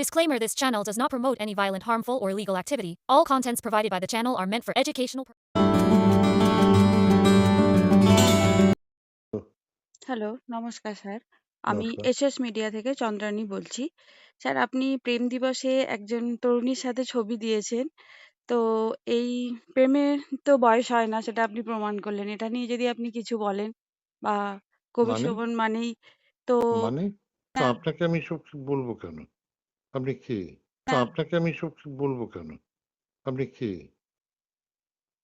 Disclaimer This channel does not promote any violent, harmful, or illegal activity. All contents provided by the channel are meant for educational pur- hello, নমস্কার sir. আমি। SS media থেকে চন্দ্রানী বলছি। Sir আপনি প্রেম দিবসে একজন তরুণীর সাথে ছবি দিয়েছেন। তো এই প্রেমের তো বয়স হয় না সেটা আপনি প্রমাণ করলেন। এটা নিয়ে যদি আপনি কিছু বলেন বা কবি মানে? শোভন মানেই তো মানে? আপনাকে আমি এসব বলব কেন? আপনি কে? তো আপনাকে আমি এসব বলব কেন? আপনি কে?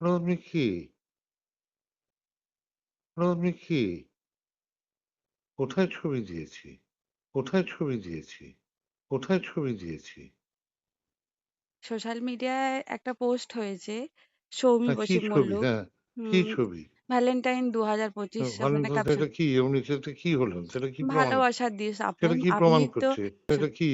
আপনি কে? আপনি কে? কোথায় ছবি দিয়েছি? কোথায় ছবি দিয়েছি? কোথায় ছবি দিয়েছি? সোশ্যাল মিডিয়ায় একটা পোস্ট হয়েছে সৌমি হ্যাঁ, কি বসিম ছবি? মল্ল হ্যাঁ, কি ছবি? ভ্যালেন্টাইন দু হাজার পঁচিশ মানে এটা কি? এমনি কি হলেন? সেটা কি প্রমাণ? ভালোবাসার দিস সেটা আপন কি আপনি প্রমাণ তো করছে? এটা কি?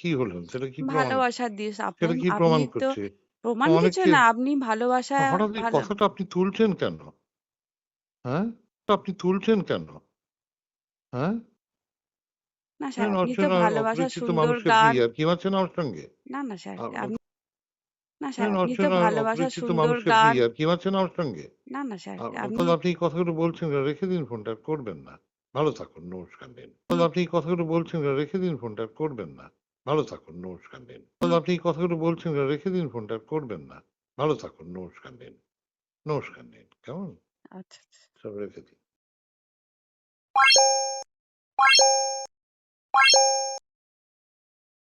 কি হলেন? সেটা কি প্রমাণ? ভালোবাসার দিস সেটা আপন কি আপনি প্রমাণ তো করছে? প্রমাণ কিছু অনেককে না আপনি ভালোবাসা হঠাৎ এই ভালো কথাটা আপনি তুলছেন কেন? হ্যাঁ? তো আপনি তুলছেন কেন? হ্যাঁ? না স্যার আপনি তো অচেনা অপরিচিত সুন্দর কি গান ইয়ার্কি আমার সঙ্গে? না না স্যার আপনি না স্যার আপনি তো অচেনা ভালোবাসার অপরিচিত সুন্দর মানুষের কি গান ইয়ার্কি মারছেন আমার সঙ্গে? না না স্যার আপনি আপনি এই কথাগুলো বলছেন রেখে দিন ফোনটা, আর করবেন না। ভালো থাকুন, নমস্কার। তাহলে আপনি এই কথাগুলো বলছেন রেখে দিন ফোনটা, আর করবেন না। ভালো থাকুন, নমস্কার নিন। তাহলে আপনি এই কথাগুলো বলছেন রেখে দিন ফোনটা, আর করবেন না। ভালো থাকুন, নমস্কার নিন। নমস্কার নিন। কেমন? আচ্ছা আচ্ছা। সব রেখে দিন।